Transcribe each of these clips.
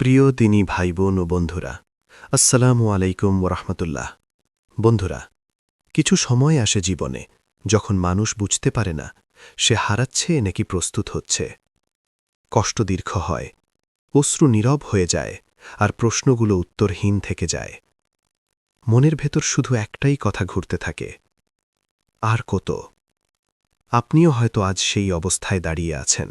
প্রিয় তিনি ভাই বোন ও বন্ধুরা, আসসালামু আলাইকুম ওরহমতুল্লাহ বন্ধুরা, কিছু সময় আসে জীবনে যখন মানুষ বুঝতে পারে না সে হারাচ্ছে নাকি প্রস্তুত হচ্ছে। কষ্ট দীর্ঘ হয়, অশ্রু নীরব হয়ে যায় আর প্রশ্নগুলো উত্তরহীন থেকে যায়। মনের ভেতর শুধু একটাই কথা ঘুরতে থাকে, আর কত? আপনিও হয়তো আজ সেই অবস্থায় দাঁড়িয়ে আছেন।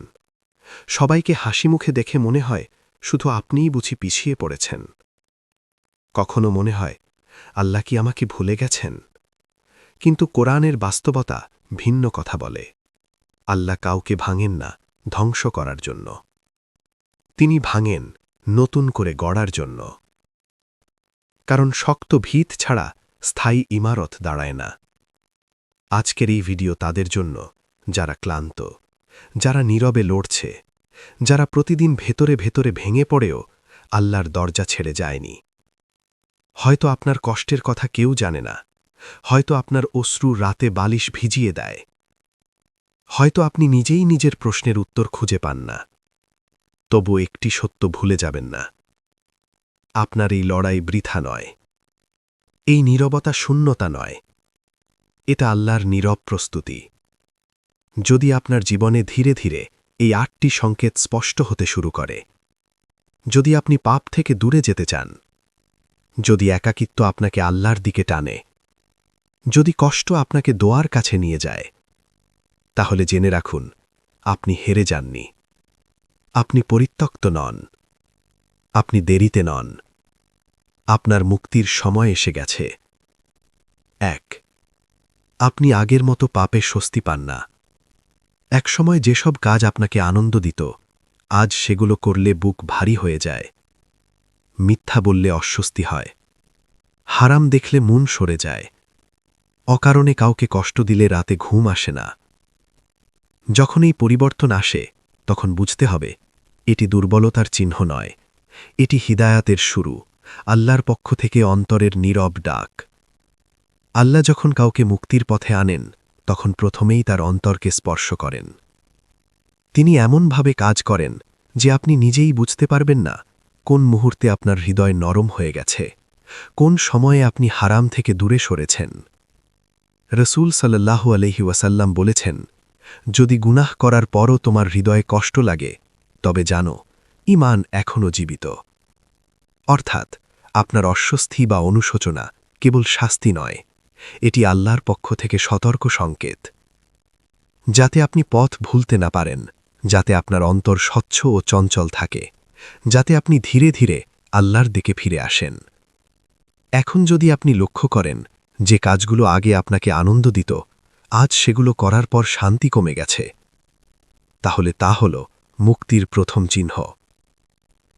সবাইকে হাসি মুখে দেখে মনে হয় শুধু আপনিই বুঝি পিছিয়ে পড়েছেন। কখনো মনে হয়, আল্লাহ কি আমাকে ভুলে গেছেন? কিন্তু কোরআনের বাস্তবতা ভিন্ন কথা বলে। আল্লাহ কাউকে ভাঙেন না, ধ্বংস করার জন্য। তিনি ভাঙেন, নতুন করে গড়ার জন্য। কারণ শক্ত ভিত ছাড়া স্থায়ী ইমারত দাঁড়ায় না। আজকের এই ভিডিও তাদের জন্য, যারা ক্লান্ত, যারা নীরবে লড়ছে যারা প্রতিদিন ভেতরে ভেতরে ভেঙে পড়েও আল্লাহর দরজা ছেড়ে যায়নি। হয়তো আপনার কষ্টের কথা কেউ জানে না। হয়তো আপনার অশ্রু রাতে বালিশ ভিজিয়ে দেয়। হয়তো আপনি নিজেই নিজের প্রশ্নের উত্তর খুঁজে পান না। তবু একটি সত্য ভুলে যাবেন না। আপনার এই লড়াই বৃথা নয়। এই নীরবতা শূন্যতা নয়। এটা আল্লাহর নীরব প্রস্তুতি। যদি আপনার জীবনে ধীরে ধীরে এই আটটি সংকেত স্পষ্ট হতে শুরু করে। যদি আপনি পাপ থেকে দূরে যেতে চান, যদি একাকিত্ব আপনাকে আল্লাহর দিকে টানে, যদি কষ্ট আপনাকে দোয়ার কাছে নিয়ে যায়, তাহলে জেনে রাখুন, আপনি হেরে যাননি। আপনি পরিত্যক্ত নন। আপনি দেরিতে নন। আপনার মুক্তির সময় এসে গেছে। এক, আপনি আগের মতো পাপে স্বস্তি পান না। একসময় যেসব কাজ আপনাকে আনন্দ দিত, আজ সেগুলো করলে বুক ভারী হয়ে যায়। মিথ্যা বললে অস্বস্তি হয়। হারাম দেখলে মন সরে যায়। অকারণে কাউকে কষ্ট দিলে রাতে ঘুম আসে না। যখন এই পরিবর্তন আসে, তখন বুঝতে হবে, এটি দুর্বলতার চিহ্ন নয়। এটি হিদায়াতের শুরু, আল্লাহর পক্ষ থেকে অন্তরের নীরব ডাক। আল্লাহ যখন কাউকে মুক্তির পথে আনেন তখন প্রথমেই তার অন্তরকে স্পর্শ করেন। তিনি এমনভাবে কাজ করেন যে আপনি নিজেই বুঝতে পারবেন না কোন মুহূর্তে আপনার হৃদয় নরম হয়ে গেছে, কোন সময়ে আপনি হারাম থেকে দূরে সরেছেন। রসুল সাল্লাহ আলহি ওয়াসাল্লাম বলেছেন, যদি গুনাহ করার পরও তোমার হৃদয়ে কষ্ট লাগে, তবে জানো ইমান এখনও জীবিত। অর্থাৎ, আপনার অস্বস্তি বা অনুশোচনা কেবল শাস্তি নয় এটি আল্লাহর পক্ষ থেকে সতর্ক সংকেত। যাতে আপনি পথ ভুলতে না পারেন, যাতে আপনার অন্তর স্বচ্ছ ও চঞ্চল থাকে, যাতে আপনি ধীরে ধীরে আল্লাহর দিকে ফিরে আসেন। এখন যদি আপনি লক্ষ্য করেন, যে কাজগুলো আগে আপনাকে আনন্দ দিত, আজ সেগুলো করার পর শান্তি কমে গেছে, তাহলে তা হল মুক্তির প্রথম চিহ্ন।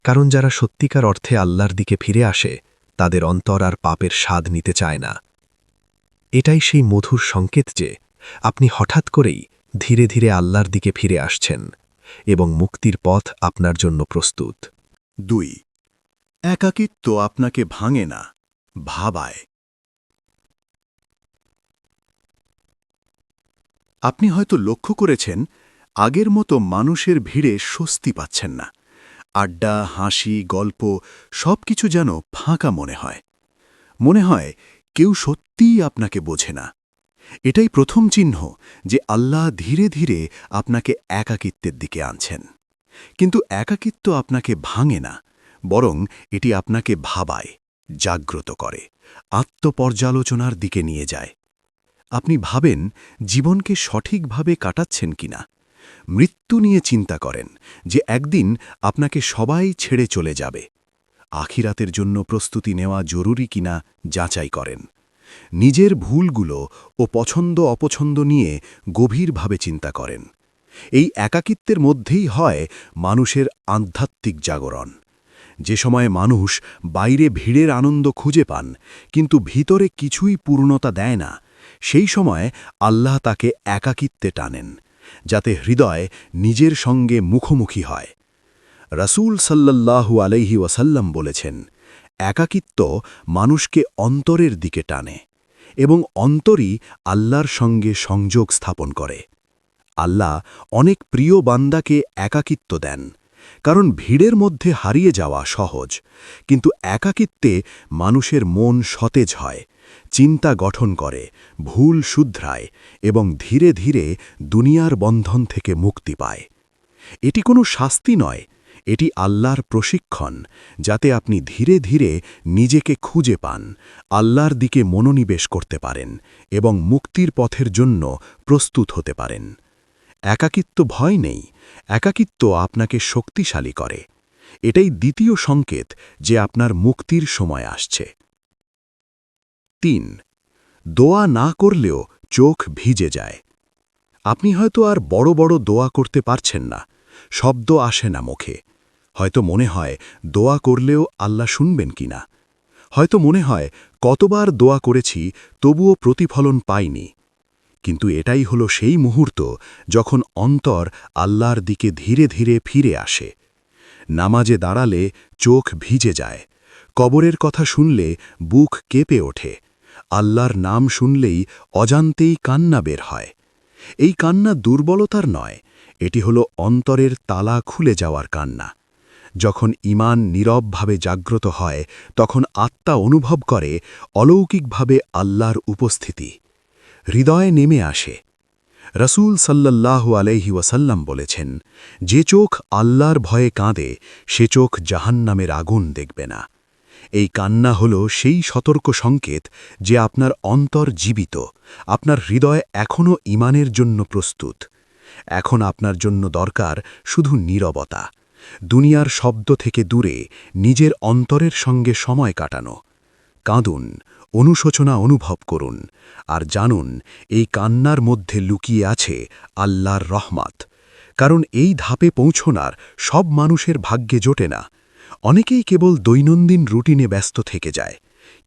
কারণ যারা সত্যিকার অর্থে আল্লাহর দিকে ফিরে আসে, তাদের অন্তর আর পাপের স্বাদ নিতে চায় না। এটাই সেই মধুর সংকেত যে আপনি হঠাৎ করেই ধীরে ধীরে আল্লাহর দিকে ফিরে আসছেন এবং মুক্তির পথ আপনার জন্য প্রস্তুত। দুই, একাকিত্ব আপনাকে ভাঙে না, ভাবায়। আপনি হয়তো লক্ষ্য করেছেন, আগের মতো মানুষের ভিড়ে স্বস্তি পাচ্ছেন না। আড্ডা, হাসি, গল্প সব কিছু যেন ফাঁকা মনে হয়। মনে হয় কেউ সত্যিই আপনাকে বোঝে না। এটাই প্রথম চিহ্ন যে আল্লাহ ধীরে ধীরে আপনাকে একাকিত্বের দিকে আনছেন। কিন্তু একাকিত্ব আপনাকে ভাঙে না, বরং এটি আপনাকে ভাবায়, জাগ্রত করে, আত্মপর্যালোচনার দিকে নিয়ে যায়। আপনি ভাবেন জীবনকে সঠিকভাবে কাটাচ্ছেন কিনা? মৃত্যু নিয়ে চিন্তা করেন যে একদিন আপনাকে সবাই ছেড়ে চলে যাবে। আখিরাতের জন্য প্রস্তুতি নেওয়া জরুরি কিনা যাচাই করেন। নিজের ভুলগুলো ও পছন্দ অপছন্দ নিয়ে গভীরভাবে চিন্তা করেন। এই একাকিত্বের মধ্যেই হয় মানুষের আধ্যাত্মিক জাগরণ। যে সময় মানুষ বাইরে ভিড়ের আনন্দ খুঁজে পান, কিন্তু ভিতরে কিছুই পূর্ণতা দেয় না, সেই সময় আল্লাহ তাকে একাকিত্বে টানেন, যাতে হৃদয় নিজের সঙ্গে মুখোমুখি হয়। রাসূল সাল্লাল্লাহু আলাইহি ওয়াসাল্লাম বলেছেন, একাকিত্ব মানুষকে অন্তরের দিকে টানে এবং অন্তরই আল্লাহর সঙ্গে সংযোগ স্থাপন করে। আল্লাহ অনেক প্রিয় বান্দাকে একাকিত্ব দেন, কারণ ভিড়ের মধ্যে হারিয়ে যাওয়া সহজ, কিন্তু একাকিত্বে মানুষের মন সতেজ হয়, চিন্তা গঠন করে, ভুল শুধরায় এবং ধীরে ধীরে দুনিয়ার বন্ধন থেকে মুক্তি পায়। এটি কোনো শাস্তি নয় এটি আল্লাহর প্রশিক্ষণ, যাতে আপনি ধীরে ধীরে নিজেকে খুঁজে পান, আল্লাহর দিকে মনোনিবেশ করতে পারেন এবং মুক্তির পথের জন্য প্রস্তুত হতে পারেন। একাকিত্ব ভয় নেই, একাকিত্ব আপনাকে শক্তিশালী করে। এটাই দ্বিতীয় সংকেত যে আপনার মুক্তির সময় আসছে। তিন, দোয়া না করলেও চোখ ভিজে যায়। আপনি হয়তো আর বড় বড় দোয়া করতে পারছেন না, শব্দ আসে না মুখে। হয়তো মনে হয় দোয়া করলেও আল্লাহ শুনবেন কিনা। হয়তো মনে হয় কতবার দোয়া করেছি তবুও প্রতিফলন পাইনি। কিন্তু এটাই হলো সেই মুহূর্ত যখন অন্তর আল্লাহর দিকে ধীরে ধীরে ফিরে আসে। নামাজে দাঁড়ালে চোখ ভিজে যায়। কবরের কথা শুনলে বুক কেঁপে ওঠে। আল্লাহর নাম শুনলেই অজান্তেই কান্না বের হয়। এই কান্না দুর্বলতার নয়, এটি হলো অন্তরের তালা খুলে যাওয়ার কান্না। যখন ইমান নীরবভাবে জাগ্রত হয়, তখন আত্মা অনুভব করে অলৌকিকভাবে আল্লাহর উপস্থিতি। হৃদয়ে নেমে আসে। রসুল সাল্লাল্লাহু আলাইহি ওয়াসাল্লাম বলেছেন, যে চোখ আল্লাহর ভয়ে কাঁদে, সে চোখ জাহান্নামের আগুন দেখবে না। এই কান্না হল সেই সতর্ক সংকেত যে আপনার অন্তর জীবিত, আপনার হৃদয় এখনও ইমানের জন্য প্রস্তুত। এখন আপনার জন্য দরকার শুধু নীরবতা। দুনিয়ার শব্দ থেকে দূরে নিজের অন্তরের সঙ্গে সময় কাটানো। কাঁদুন, অনুশোচনা অনুভব করুন, আর জানুন, এই কান্নার মধ্যে লুকিয়ে আছে আল্লাহর রহমাত। কারণ এই ধাপে পৌঁছনার সব মানুষের ভাগ্যে জোটে না। অনেকেই কেবল দৈনন্দিন রুটিনে ব্যস্ত থেকে যায়।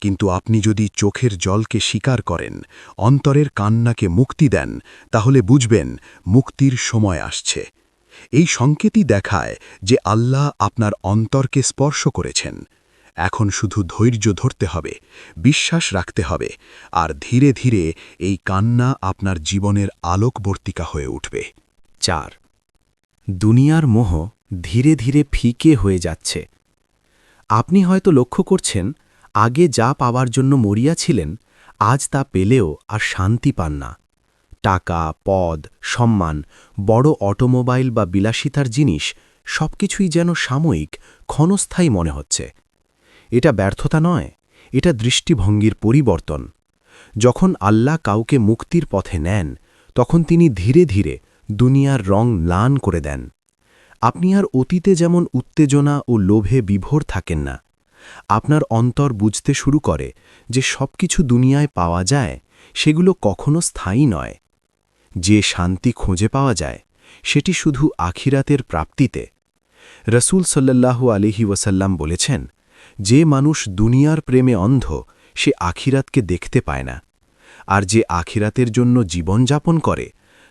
কিন্তু আপনি যদি চোখের জলকে স্বীকার করেন, অন্তরের কান্নাকে মুক্তি দেন, তাহলে বুঝবেন মুক্তির সময় আসছে। এই সংকেতই দেখায় যে আল্লাহ আপনার অন্তরকে স্পর্শ করেছেন। এখন শুধু ধৈর্য ধরতে হবে, বিশ্বাস রাখতে হবে, আর ধীরে ধীরে এই কান্না আপনার জীবনের আলোকবর্তিকা হয়ে উঠবে। চার, দুনিয়ার মোহ ধীরে ধীরে ফিকে হয়ে যাচ্ছে। আপনি হয়তো লক্ষ্য করছেন, আগে যা পাওয়ার জন্য মরিয়া ছিলেন, আজ তা পেলেও আর শান্তি পান না। টাকা, পদ, সম্মান, বড় অটোমোবাইল বা বিলাসিতার জিনিস সবকিছুই যেন সাময়িক, ক্ষণস্থায়ী মনে হচ্ছে। এটা ব্যর্থতা নয়, এটা দৃষ্টিভঙ্গির পরিবর্তন। যখন আল্লাহ কাউকে মুক্তির পথে নেন, তখন তিনি ধীরে ধীরে দুনিয়ার রং লান করে দেন। আপনি আর অতীতে যেমন উত্তেজনা ও লোভে বিভোর থাকেন না, আপনার অন্তর বুঝতে শুরু করে যে সবকিছু দুনিয়ায় পাওয়া যায়, সেগুলো কখনো স্থায়ী নয়। যে শান্তি খুঁজে পাওয়া যায়, সেটি শুধু আখিরাতের প্রাপ্তিতে। রসুল সাল্লাল্লাহু আলিহি ওয়াসাল্লাম বলেছেন, যে মানুষ দুনিয়ার প্রেমে অন্ধ, সে আখিরাতকে দেখতে পায় না। আর যে আখিরাতের জন্য জীবনযাপন করে,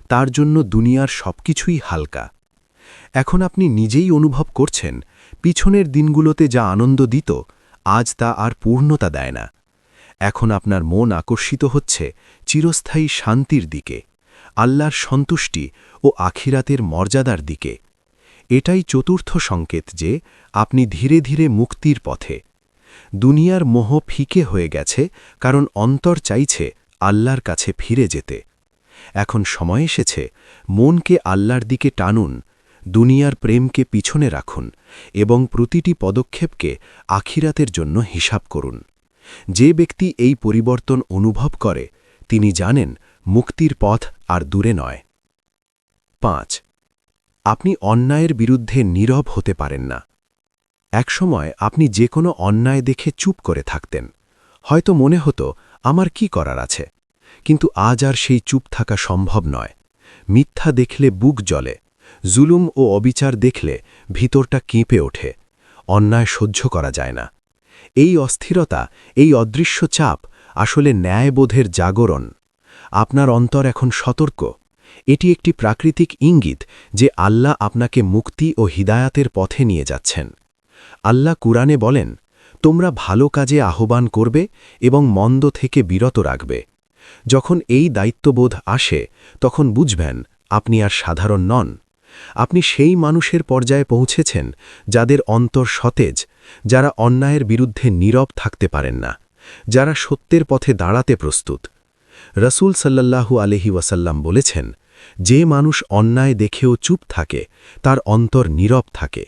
তার জন্য দুনিয়ার সবকিছুই হালকা। এখন আপনি নিজেই অনুভব করছেন, পিছনের দিনগুলোতে যা আনন্দ দিত, আজ তা আর পূর্ণতা দেয় না। এখন আপনার মন আকর্ষিত হচ্ছে চিরস্থায়ী শান্তির দিকে। আল্লাহর সন্তুষ্টি ও আখিরাতের মর্যাদার দিকে। এটাই চতুর্থ সংকেত যে আপনি ধীরে ধীরে মুক্তির পথে। দুনিয়ার মোহ ফিকে হয়ে গেছে কারণ অন্তর চাইছে আল্লাহর কাছে ফিরে যেতে। এখন সময় এসেছে মনকে আল্লাহর দিকে টানুন, দুনিয়ার প্রেমকে পিছনে রাখুন এবং প্রতিটি পদক্ষেপকে আখিরাতের জন্য হিসাব করুন। যে ব্যক্তি এই পরিবর্তন অনুভব করে, তিনি জানেন মুক্তির পথ আর দূরে নয়। পাঁচ, আপনি অন্যায়ের বিরুদ্ধে নীরব হতে পারেন না। একসময় আপনি যে কোনো অন্যায় দেখে চুপ করে থাকতেন। হয়তো মনে হতো, আমার কি করার আছে? কিন্তু আজ আর সেই চুপ থাকা সম্ভব নয়। মিথ্যা দেখলে বুক জ্বলে, জুলুম ও অবিচার দেখলে ভিতরটা কেঁপে ওঠে। অন্যায় সহ্য করা যায় না। এই অস্থিরতা, এই অদৃশ্য চাপ আসলে ন্যায়বোধের জাগরণ। আপনার অন্তর এখন সতর্ক। এটি একটি প্রাকৃতিক ইঙ্গিত যে আল্লাহ আপনাকে মুক্তি ও হিদায়াতের পথে নিয়ে যাচ্ছেন। আল্লাহ কুরআনে বলেন, তোমরা ভালো কাজে আহ্বান করবে এবং মন্দ থেকে বিরত রাখবে। যখন এই দায়িত্ববোধ আসে, তখন বুঝবেন, আপনি আর সাধারণ নন। আপনি সেই মানুষের পর্যায়ে পৌঁছেছেন যাদের অন্তর সতেজ, যারা অন্যায়ের বিরুদ্ধে নীরব থাকতে পারেন না, যারা সত্যের পথে দাঁড়াতে প্রস্তুত। রসুল সাল্লাল্লাহু আলহি ওয়াসাল্লাম বলেছেন, যে মানুষ অন্যায় দেখেও চুপ থাকে, তার অন্তর নীরব থাকে।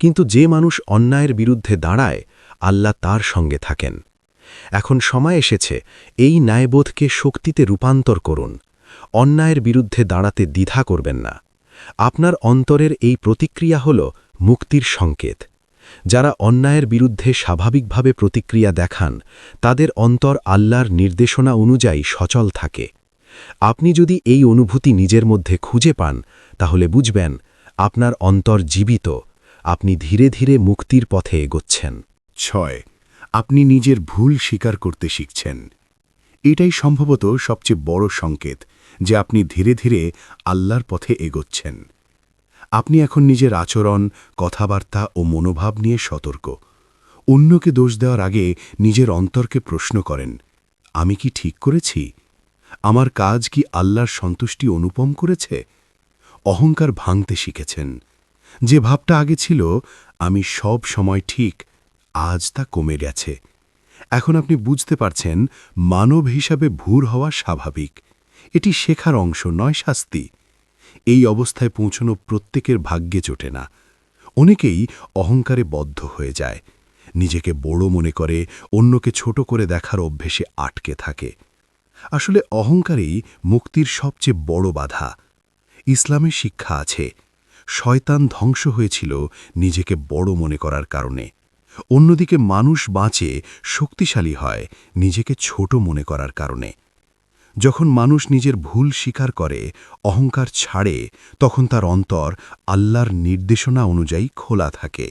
কিন্তু যে মানুষ অন্যায়ের বিরুদ্ধে দাঁড়ায়, আল্লাহ তার সঙ্গে থাকেন। এখন সময় এসেছে, এই ন্যায়বোধকে শক্তিতে রূপান্তর করুন। অন্যায়ের বিরুদ্ধে দাঁড়াতে দ্বিধা করবেন না। আপনার অন্তরের এই প্রতিক্রিয়া হল মুক্তির সংকেত। যারা অন্যায়ের বিরুদ্ধে স্বাভাবিকভাবে প্রতিক্রিয়া দেখান, তাদের অন্তর আল্লাহর নির্দেশনা অনুযায়ী সচল থাকে। আপনি যদি এই অনুভূতি নিজের মধ্যে খুঁজে পান, তাহলে বুঝবেন, আপনার অন্তর জীবিত, আপনি ধীরে ধীরে মুক্তির পথে এগোচ্ছেন। ছয়, আপনি নিজের ভুল স্বীকার করতে শিখছেন। এটাই সম্ভবত সবচেয়ে বড় সংকেত যে আপনি ধীরে ধীরে আল্লাহর পথে এগোচ্ছেন। আপনি এখন নিজের আচরণ, কথাবার্তা ও মনোভাব নিয়ে সতর্ক। অন্যকে দোষ দেওয়ার আগে নিজের অন্তরকে প্রশ্ন করেন, আমি কি ঠিক করেছি? আমার কাজ কি আল্লাহর সন্তুষ্টি অনুপম করেছে? অহংকার ভাঙতে শিখেছেন। যে ভাবটা আগে ছিল, আমি সব সময় ঠিক, আজ তা কমে গেছে। এখন আপনি বুঝতে পারছেন, মানব হিসাবে ভুর হওয়া স্বাভাবিক। এটি শেখার অংশ নয় শাস্তি। এই অবস্থায় পৌঁছনো প্রত্যেকের ভাগ্যে চটে না। অনেকেই অহংকারে বদ্ধ হয়ে যায়। নিজেকে বড় মনে করে, অন্যকে ছোট করে দেখার অভ্যেসে আটকে থাকে। আসলে অহংকারেই মুক্তির সবচেয়ে বড় বাধা। ইসলামের শিক্ষা আছে, শয়তান ধ্বংস হয়েছিল নিজেকে বড় মনে করার কারণে। অন্যদিকে মানুষ বাঁচে শক্তিশালী হয় নিজেকে ছোট মনে করার কারণে। যখন মানুষ নিজের ভুল স্বীকার করে, অহংকার ছাড়ে, তখন তার অন্তর আল্লাহর নির্দেশনা অনুযায়ী খোলা থাকে।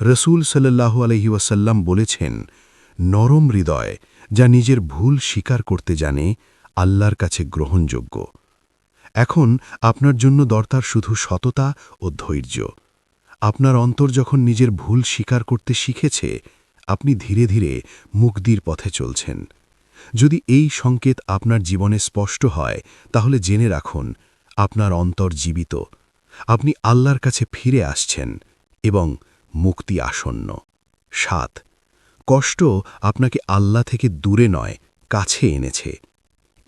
রসুল সাল্লাহু আলহি ওয়াসাল্লাম বলেছেন, নরম হৃদয় যা নিজের ভুল স্বীকার করতে জানে, আল্লাহর কাছে গ্রহণযোগ্য। এখন আপনার জন্য দরকার শুধু সততা ও ধৈর্য। আপনার অন্তর যখন নিজের ভুল স্বীকার করতে শিখেছে, আপনি ধীরে ধীরে মুক্তির পথে চলছেন। যদি এই সংকেত আপনার জীবনে স্পষ্ট হয়, তাহলে জেনে রাখুন, আপনার অন্তর জীবিত। আপনি আল্লাহর কাছে ফিরে আসছেন এবং মুক্তি আসন্ন। সাত, কষ্ট আপনাকে আল্লাহ থেকে দূরে নয়, কাছে এনেছে।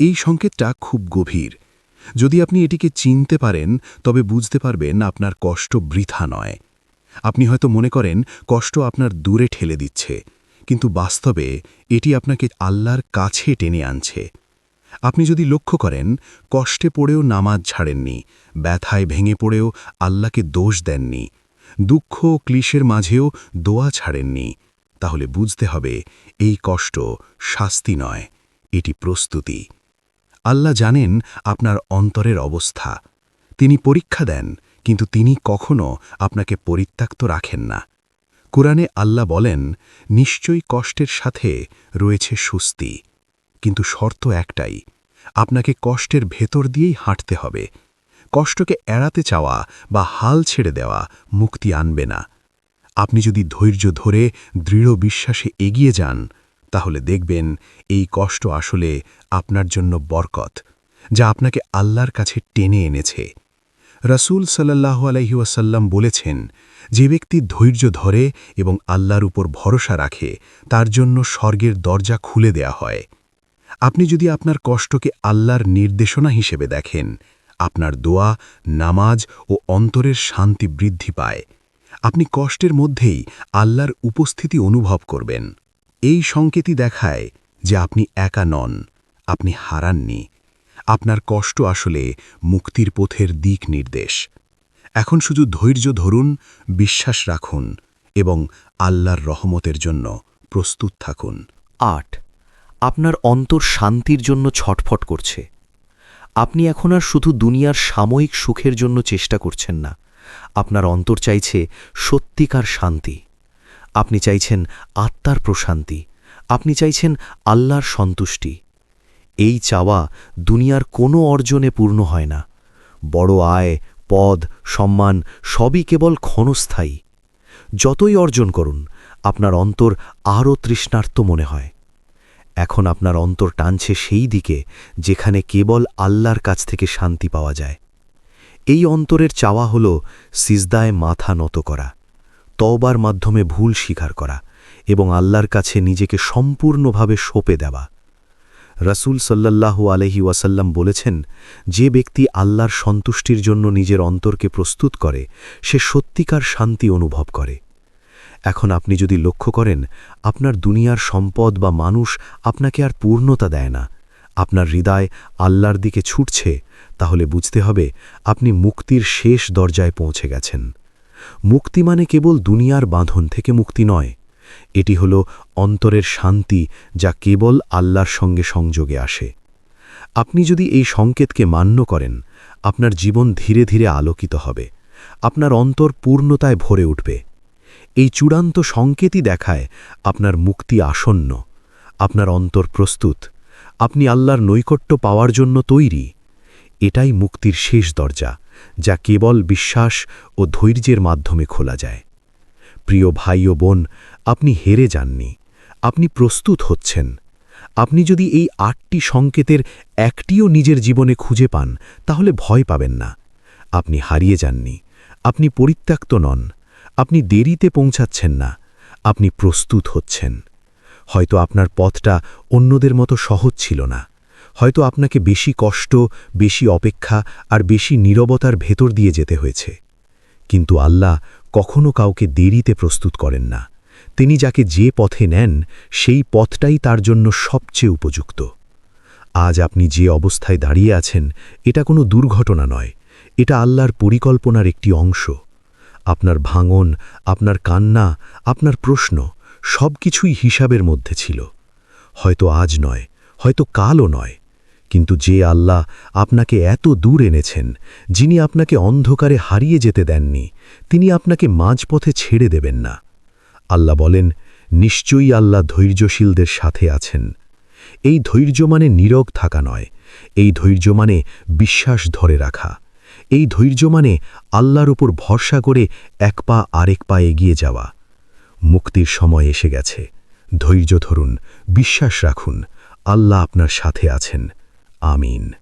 এই সংকেতটা খুব গভীর। যদি আপনি এটিকে চিনতে পারেন, তবে বুঝতে পারবেন আপনার কষ্ট বৃথা নয়। আপনি হয়তো মনে করেন, কষ্ট আপনার দূরে ঠেলে দিচ্ছে। কিন্তু বাস্তবে এটি আপনাকে আল্লাহর কাছে টেনে আনছে। আপনি যদি লক্ষ্য করেন, কষ্টে পড়েও নামাজ ছাড়েননি, ব্যথায় ভেঙে পড়েও আল্লাহকে দোষ দেননি, দুঃখ ক্লিশের মাঝেও দোয়া ছাড়েননি, তাহলে বুঝতে হবে এই কষ্ট শাস্তি নয়, এটি প্রস্তুতি। আল্লাহ জানেন আপনার অন্তরের অবস্থা। তিনি পরীক্ষা দেন, কিন্তু তিনি কখনো আপনাকে পরিত্যক্ত রাখেন না। কোরআনে আল্লাহ বলেন, নিশ্চয়ই কষ্টের সাথে রয়েছে সুস্তি কিন্তু শর্ত একটাই, আপনাকে কষ্টের ভেতর দিয়েই হাঁটতে হবে। কষ্টকে এড়াতে চাওয়া বা হাল ছেড়ে দেওয়া মুক্তি আনবে না। আপনি যদি ধৈর্য ধরে দৃঢ় বিশ্বাসে এগিয়ে যান, তাহলে দেখবেন এই কষ্ট আসলে আপনার জন্য বরকত, যা আপনাকে আল্লাহর কাছে টেনে এনেছে। রাসূল সাল্লাহ আলহি ওয়াসাল্লাম বলেছেন, যে ব্যক্তি ধৈর্য ধরে এবং আল্লাহর উপর ভরসা রাখে, তার জন্য স্বর্গের দরজা খুলে দেয়া হয়। আপনি যদি আপনার কষ্টকে আল্লাহর নির্দেশনা হিসেবে দেখেন, আপনার দোয়া, নামাজ ও অন্তরের শান্তি বৃদ্ধি পায়। আপনি কষ্টের মধ্যেই আল্লাহর উপস্থিতি অনুভব করবেন। এই সংকেতই দেখায় যে আপনি একা নন, আপনি হারাননি। আপনার কষ্ট আসলে মুক্তির পথের দিক নির্দেশ। এখন শুধু ধৈর্য ধরুন, বিশ্বাস রাখুন এবং আল্লাহর রহমতের জন্য প্রস্তুত থাকুন। আট, আপনার অন্তর শান্তির জন্য ছটফট করছে। আপনি এখন আর শুধু দুনিয়ার সাময়িক সুখের জন্য চেষ্টা করছেন না। আপনার অন্তর চাইছে সত্যিকার শান্তি। আপনি চাইছেন আত্মার প্রশান্তি। আপনি চাইছেন আল্লাহর সন্তুষ্টি। এই চাওয়া দুনিয়ার কোনো অর্জনে পূর্ণ হয় না। বড় আয়, পদ, সম্মান সবই কেবল ক্ষণস্থায়ী। যতই অর্জন করুন, আপনার অন্তর আরও তৃষ্ণার্ত মনে হয়। এখন আপনার অন্তর টানছে সেই দিকে যেখানে কেবল আল্লাহর কাছ থেকে শান্তি পাওয়া যায়। এই অন্তরের চাওয়া হল সিজদায় মাথা নত করা, তওবার মাধ্যমে ভুল স্বীকার করা এবং আল্লাহর কাছে নিজেকে সম্পূর্ণভাবে সঁপে দেওয়া। রাসূল সাল্লাল্লাহু আলহি ওয়াসাল্লাম বলেছেন, যে ব্যক্তি আল্লাহর সন্তুষ্টির জন্য নিজের অন্তরকে প্রস্তুত করে, সে সত্যিকার শান্তি অনুভব করে। এখন আপনি যদি লক্ষ্য করেন, আপনার দুনিয়ার সম্পদ বা মানুষ আপনাকে আর পূর্ণতা দেয় না। আপনার হৃদয় আল্লাহর দিকে ছুটছে, তাহলে বুঝতে হবে আপনি মুক্তির শেষ দরজায় পৌঁছে গেছেন। মুক্তি মানে কেবল দুনিয়ার বাঁধন থেকে মুক্তি নয় এটি হল অন্তরের শান্তি যা কেবল আল্লাহর সঙ্গে সংযোগে আসে। আপনি যদি এই সংকেতকে মান্য করেন, আপনার জীবন ধীরে ধীরে আলোকিত হবে, আপনার অন্তর পূর্ণতায় ভরে উঠবে। এই চূড়ান্ত সংকেতই দেখায় আপনার মুক্তি আসন্ন, আপনার অন্তর প্রস্তুত, আপনি আল্লাহর নৈকট্য পাওয়ার জন্য তৈরি। এটাই মুক্তির শেষ দরজা, যা কেবল বিশ্বাস ও ধৈর্যের মাধ্যমে খোলা যায়। প্রিয় ভাই ও বোন আপনি হেরে যাননি, আপনি প্রস্তুত হচ্ছেন। আপনি যদি এই আটটি সংকেতের একটিও নিজের জীবনে খুঁজে পান, তাহলে ভয় পাবেন না। আপনি হারিয়ে যাননি, আপনি পরিত্যক্ত নন, আপনি দেরিতে পৌঁছাচ্ছেন না, আপনি প্রস্তুত হচ্ছেন। হয়তো আপনার পথটা অন্যদের মতো সহজ ছিল না, হয়তো আপনাকে বেশি কষ্ট, বেশি অপেক্ষা আর বেশি নীরবতার ভেতর দিয়ে যেতে হয়েছে। কিন্তু আল্লাহ কখনো কাউকে দেরিতে প্রস্তুত করেন না। তিনি যাকে যে পথে নেন, সেই পথটাই তার জন্য সবচেয়ে উপযুক্ত। আজ আপনি যে অবস্থায় দাঁড়িয়ে আছেন, এটা কোনো দুর্ঘটনা নয়। এটা আল্লাহর পরিকল্পনার একটি অংশ। আপনার ভাঙন, আপনার কান্না, আপনার প্রশ্ন সব কিছুই হিসাবের মধ্যে ছিল। হয়তো আজ নয়, হয়তো কালও নয়। কিন্তু যে আল্লাহ আপনাকে এত দূর এনেছেন, যিনি আপনাকে অন্ধকারে হারিয়ে যেতে দেননি, তিনি আপনাকে মাঝপথে ছেড়ে দেবেন না। আল্লাহ বলেন, নিশ্চয়ই আল্লাহ ধৈর্যশীলদের সাথে আছেন। এই ধৈর্য মানে নীরব থাকা নয়, এই ধৈর্য মানে বিশ্বাস ধরে রাখা। এই ধৈর্য মানে আল্লাহর ওপর ভরসা করে এক পা আরেক পা এগিয়ে যাওয়া। মুক্তির সময় এসে গেছে। ধৈর্য ধরুন, বিশ্বাস রাখুন, আল্লাহ আপনার সাথে আছেন। আমিন।